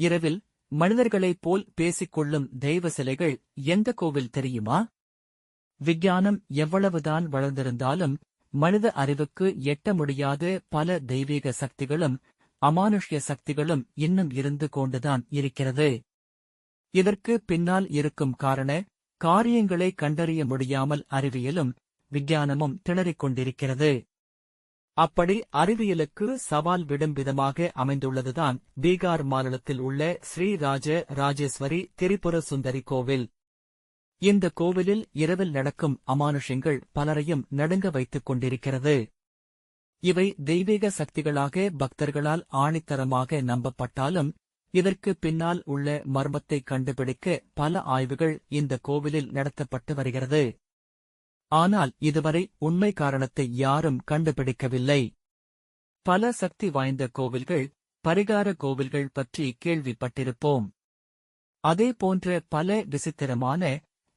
இரவில் மனிதர்களைப் போல் பேசிக்கொள்ளும் தெய்வ சிலைகள் எந்த கோவில் தெரியுமா? விஞ்ஞானம் எவ்வளவுதான் வளர்ந்திருந்தாலும் மனித அறிவுக்கு எட்ட முடியாத பல தெய்வீக சக்திகளும் அமானுஷ்ய சக்திகளும் இன்னும் இருந்து கொண்டுதான் இருக்கிறது. இதற்கு பின்னால் இருக்கும் காரண காரியங்களை கண்டறிய முடியாமல் அறிவியலும் விஞ்ஞானமும் திணறிக் கொண்டிருக்கிறது அப்படி அறிவியலுக்கு சவால் விடும் விதமாக அமைந்துள்ளதுதான் பீகார் மாநிலத்தில் உள்ள ஸ்ரீராஜ ராஜேஸ்வரி திரிபுர சுந்தரி கோவில். இந்த கோவிலில் இரவில் நடக்கும் அமானுஷங்கள் பலரையும் நடுங்க வைத்துக் கொண்டிருக்கிறது. இவை தெய்வீக சக்திகளாக பக்தர்களால் ஆணித்தரமாக நம்பப்பட்டாலும் இதற்கு பின்னால் உள்ள மர்மத்தை கண்டுபிடிக்க பல ஆய்வுகள் இந்த கோவிலில் நடத்தப்பட்டு வருகிறது. ஆனால் இதுவரை உண்மை காரணத்தை யாரும் கண்டுபிடிக்கவில்லை. பல சக்தி வாய்ந்த கோவில்கள் பரிகார கோவில்கள் பற்றி கேள்விப்பட்டிருப்போம். அதே போன்ற பல விசித்திரமான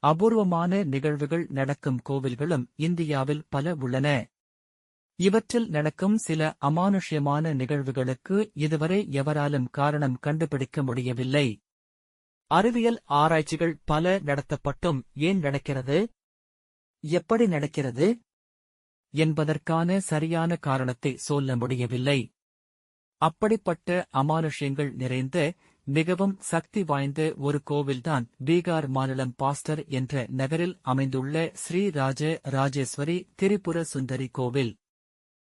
அபூர்வமான நிகழ்வுகள் நடக்கும் கோவில்களும் இந்தியாவில் பல உள்ளன. இவற்றில் நடக்கும் சில அமானுஷ்யமான நிகழ்வுகளுக்கு இதுவரை எவராலும் காரணம் கண்டுபிடிக்க முடியவில்லை. அறிவியல் ஆராய்ச்சிகள் பல நடத்தப்பட்டும் ஏன் நடக்கிறது? எப்படி நடக்கிறது? என்பதற்கான சரியான காரணத்தை சொல்ல முடியவில்லை. அப்படிப்பட்ட அமானுஷ்யங்கள் நிறைந்த மிகவும் சக்தி வாய்ந்த ஒரு கோவில்தான் பீகார் மாநிலம் பாஸ்டர் என்ற நகரில் அமைந்துள்ள ஸ்ரீராஜ ராஜேஸ்வரி திரிபுர சுந்தரி கோவில்.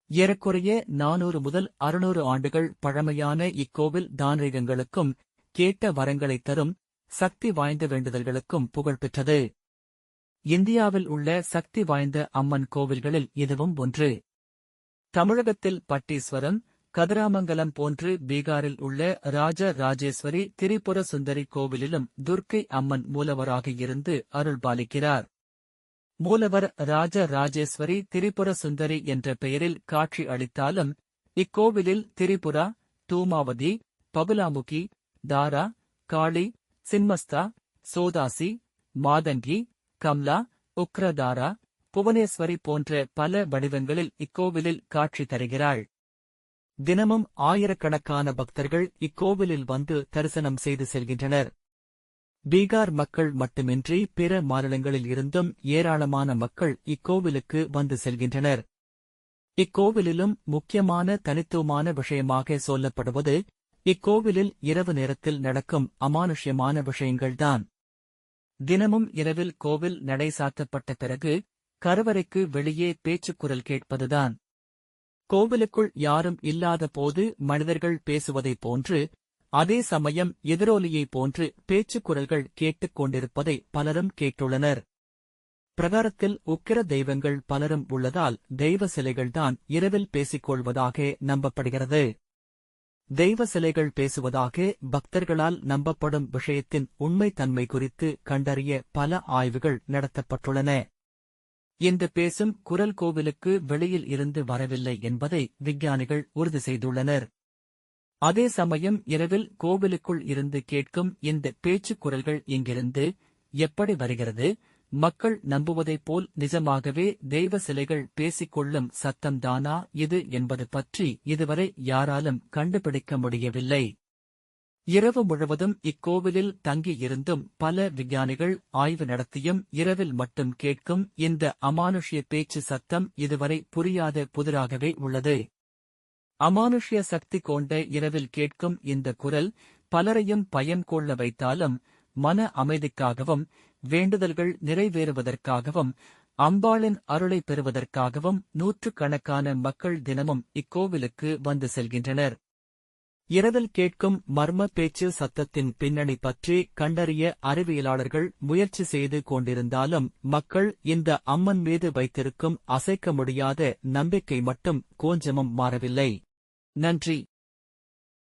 ஏறக்குறைய நானூறு முதல் அறுநூறு ஆண்டுகள் பழமையான இக்கோவில் தாந்திரிகங்களுக்கும் கேட்ட வரங்களைத் தரும் சக்தி வாய்ந்த வேண்டுதல்களுக்கும் புகழ்பெற்றது. இந்தியாவில் உள்ள சக்தி வாய்ந்த அம்மன் கோவில்களில் இதுவும் ஒன்று. தமிழகத்தில் பட்டீஸ்வரம் கதிராமங்கலம் போன்று பீகாரில் உள்ள ராஜ ராஜேஸ்வரி திரிபுர சுந்தரி கோவிலிலும் துர்க்கை அம்மன் மூலவராக இருந்து அருள்பாலிக்கிறார் மூலவர் ராஜ ராஜேஸ்வரி திரிபுர சுந்தரி என்ற பெயரில் காட்சி அளித்தாலும் இக்கோவிலில் திரிபுரா தூமாவதி பகுலாமுகி தாரா காளி சின்மஸ்தா சோதாசி மாதங்கி கம்லா உக்ரதாரா புவனேஸ்வரி போன்ற பல வடிவங்களில் இக்கோவிலில் காட்சி தருகிறாள். தினமும் ஆயிரக்கணக்கான பக்தர்கள் இக்கோவிலில் வந்து தரிசனம் செய்து செல்கின்றனர். பீகார் மக்கள் மட்டுமின்றி பிற மாநிலங்களில் இருந்தும் ஏராளமான மக்கள் இக்கோவிலுக்கு வந்து செல்கின்றனர். இக்கோவிலிலும் முக்கியமான தனித்துவமான விஷயமாக சொல்லப்படுவது இக்கோவிலில் இரவு நேரத்தில் நடக்கும் அமானுஷ்யமான விஷயங்கள்தான். தினமும் இரவில் கோவில் நடை சாத்தப்பட்ட பிறகு கருவறைக்கு வெளியே பேச்சுக்குரல் கேட்பதுதான். கோவிலுக்குள் யாரும் இல்லாத போது மனிதர்கள் பேசுவதைப் போன்று அதே சமயம் எதிரொலியைப் போன்று பேச்சுக்குரல்கள் கேட்டுக் கொண்டிருப்பதை பலரும் கேட்டுள்ளனர். பிரகாரத்தில் உக்கிர தெய்வங்கள் பலரும் உள்ளதால் தெய்வ சிலைகள்தான் இரவில் பேசிக்கொள்வதாக நம்பப்படுகிறது. தெய்வ சிலைகள் பேசுவதாக பக்தர்களால் நம்பப்படும் விஷயத்தின் உண்மைத்தன்மை குறித்து கண்டறிய பல ஆய்வுகள் நடத்தப்பட்டுள்ளன. இந்த பேசும் குரல் கோவிலுக்கு வெளியில் இருந்து வரவில்லை என்பதை விஞ்ஞானிகள் உறுதி செய்துள்ளனர். அதே சமயம் இரவில் கோவிலுக்குள் இருந்து கேட்கும் இந்த பேச்சுக் குரல்கள் இங்கிருந்து எப்படி வருகிறது மக்கள் நம்புவதைப் போல் நிஜமாகவே தெய்வ சிலைகள் பேசிக்கொள்ளும் சத்தம்தானா இது என்பது பற்றி இதுவரை யாராலும் கண்டுபிடிக்க முடியவில்லை. இரவு முழுவதும் இக்கோவிலில் தங்கியிருந்தும் பல விஞ்ஞானிகள் ஆய்வு நடத்தியும் இரவில் மட்டும் கேட்கும் இந்த அமானுஷ்ய பேச்சு சத்தம் இதுவரை புரியாத புதிராகவே உள்ளது. அமானுஷ்ய சக்தி கொண்ட இரவில் கேட்கும் இந்த குரல் பலரையும் பயம் கொள்ள வைத்தாலும் மன அமைதிக்காகவும் வேண்டுதல்கள் நிறைவேறுவதற்காகவும் அம்பாளின் அருளை பெறுவதற்காகவும் நூற்றுக்கணக்கான மக்கள் தினமும் இக்கோவிலுக்கு வந்து செல்கின்றனர். இரவில் கேட்கும் மர்ம பேச்சு சத்தத்தின் பின்னணி பற்றி கண்டறிய அறிவியலாளர்கள் முயற்சி செய்து கொண்டிருந்தாலும் மக்கள் இந்த அம்மன் மீது வைத்திருக்கும் அசைக்க முடியாத நம்பிக்கை மட்டும் கோஞ்சமும் மாறவில்லை. நன்றி.